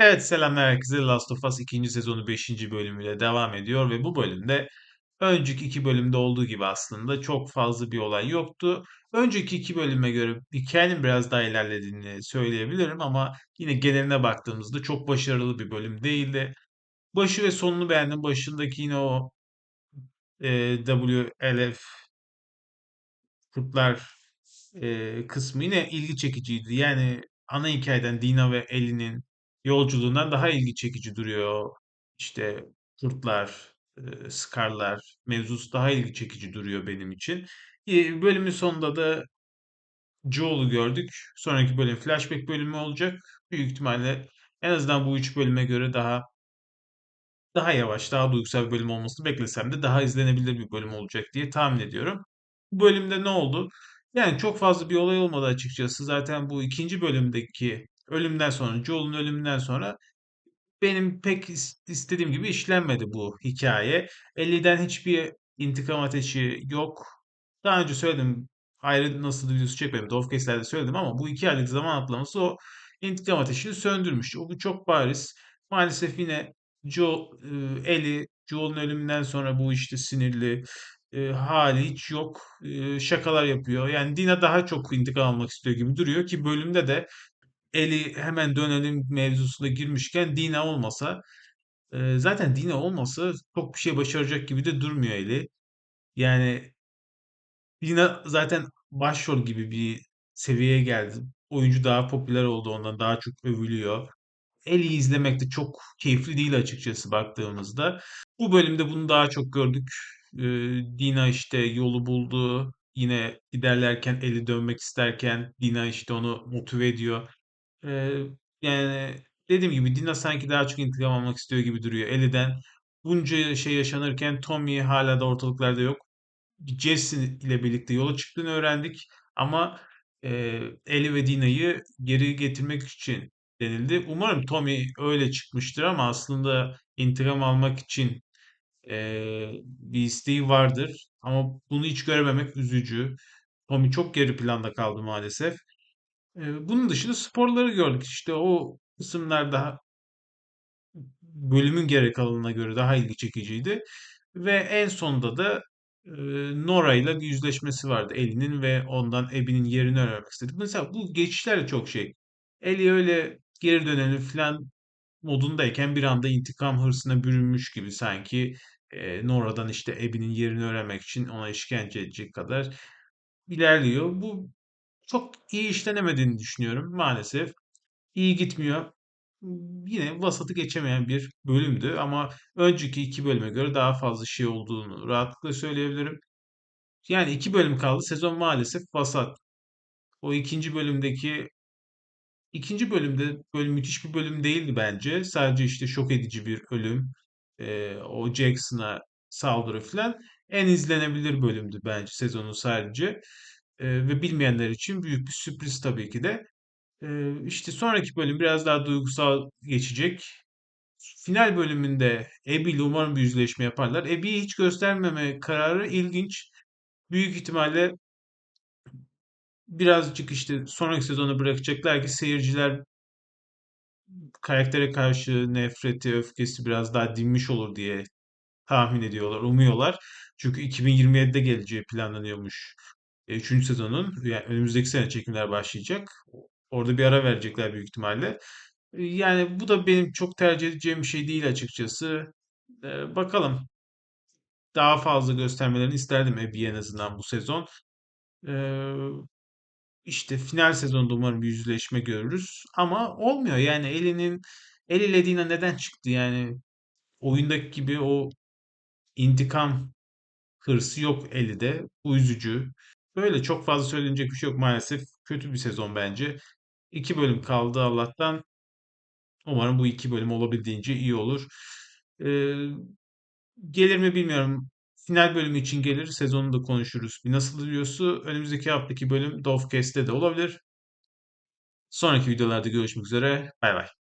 Evet selamlar herkese. Last of Us 2. sezonu 5. bölümüyle devam ediyor ve bu bölümde önceki iki bölümde olduğu gibi aslında çok fazla bir olay yoktu. Önceki iki bölüme göre hikayenin biraz daha ilerlediğini söyleyebilirim ama yine geneline baktığımızda çok başarılı bir bölüm değildi. Başı ve sonunu beğendim. Başındaki yine o e, WLF Kurtlar e, kısmı yine ilgi çekiciydi. Yani ana hikayeden Dina ve Ellie'nin yolculuğundan daha ilgi çekici duruyor. İşte Kurtlar, e, Scar'lar mevzusu daha ilgi çekici duruyor benim için. E, bölümün sonunda da Joel'u gördük. Sonraki bölüm flashback bölümü olacak. Büyük ihtimalle en azından bu üç bölüme göre daha daha yavaş, daha duygusal bir bölüm olmasını beklesem de daha izlenebilir bir bölüm olacak diye tahmin ediyorum. Bu bölümde ne oldu? Yani çok fazla bir olay olmadı açıkçası. Zaten bu ikinci bölümdeki ölümden sonra, Joel'un ölümünden sonra benim pek is- istediğim gibi işlenmedi bu hikaye. Ellie'den hiçbir intikam ateşi yok. Daha önce söyledim. Ayrı nasıl videosu çekmedim. Dovcase'lerde söyledim ama bu iki aylık zaman atlaması o intikam ateşini söndürmüş. O çok bariz. Maalesef yine Joe, e, Joel'un ölümünden sonra bu işte sinirli e, hali hiç yok. E, şakalar yapıyor. Yani Dina daha çok intikam almak istiyor gibi duruyor ki bölümde de Eli hemen dönelim mevzusuna girmişken Dina olmasa e, zaten Dina olmasa çok bir şey başaracak gibi de durmuyor Eli. Yani Dina zaten başrol gibi bir seviyeye geldi. Oyuncu daha popüler oldu ondan daha çok övülüyor. Ellie'yi izlemek de çok keyifli değil açıkçası baktığımızda. Bu bölümde bunu daha çok gördük. Ee, Dina işte yolu buldu. Yine giderlerken Ellie dönmek isterken Dina işte onu motive ediyor. Ee, yani dediğim gibi Dina sanki daha çok intikam almak istiyor gibi duruyor Ellie'den. Bunca şey yaşanırken Tommy hala da ortalıklarda yok. Jesse ile birlikte yola çıktığını öğrendik. Ama e, Ellie ve Dina'yı geri getirmek için denildi. Umarım Tommy öyle çıkmıştır ama aslında intikam almak için e, bir isteği vardır. Ama bunu hiç görememek üzücü. Tommy çok geri planda kaldı maalesef. Bunun dışında sporları gördük. İşte o kısımlar daha bölümün geri kalanına göre daha ilgi çekiciydi. Ve en sonunda da e, Nora ile yüzleşmesi vardı Ellie'nin ve ondan Abby'nin yerini öğrenmek istedik. Mesela bu geçişler çok şey. Ellie öyle geri dönelim falan modundayken bir anda intikam hırsına bürünmüş gibi sanki Nora'dan işte Abby'nin yerini öğrenmek için ona işkence edecek kadar ilerliyor. Bu çok iyi işlenemediğini düşünüyorum maalesef. İyi gitmiyor. Yine vasatı geçemeyen bir bölümdü ama önceki iki bölüme göre daha fazla şey olduğunu rahatlıkla söyleyebilirim. Yani iki bölüm kaldı. Sezon maalesef vasat. O ikinci bölümdeki ikinci bölümde böyle müthiş bir bölüm değildi bence. Sadece işte şok edici bir ölüm. Ee, o Jackson'a saldırı falan. En izlenebilir bölümdü bence sezonun sadece. Ve bilmeyenler için büyük bir sürpriz tabii ki de. Ee, işte sonraki bölüm biraz daha duygusal geçecek. Final bölümünde Abby ile umarım bir yüzleşme yaparlar. Abby'yi hiç göstermeme kararı ilginç. Büyük ihtimalle birazcık işte sonraki sezonu bırakacaklar ki seyirciler karaktere karşı nefreti, öfkesi biraz daha dinmiş olur diye tahmin ediyorlar, umuyorlar. Çünkü 2027'de geleceği planlanıyormuş. E, Üçüncü sezonun yani önümüzdeki sene çekimler başlayacak. Orada bir ara verecekler büyük ihtimalle. E, Yani bu da benim çok tercih edeceğim bir şey değil açıkçası. E, bakalım. Daha fazla göstermelerini isterdim Abby'ye en azından bu sezon. E, işte final sezonunda umarım bir yüzleşme görürüz. Ama olmuyor yani Ellie'nin Ellie ile Dina neden çıktı yani oyundaki gibi o intikam hırsı yok Ellie'de. Bu üzücü. Böyle çok fazla söylenecek bir şey yok maalesef. Kötü bir sezon bence. İki bölüm kaldı Allah'tan. Umarım bu iki bölüm olabildiğince iyi olur. Ee, gelir mi bilmiyorum. Final bölümü için gelir. Sezonu da konuşuruz. Bir nasıl diyorsu önümüzdeki haftaki bölüm Dovecast'te de olabilir. Sonraki videolarda görüşmek üzere. Bay bay.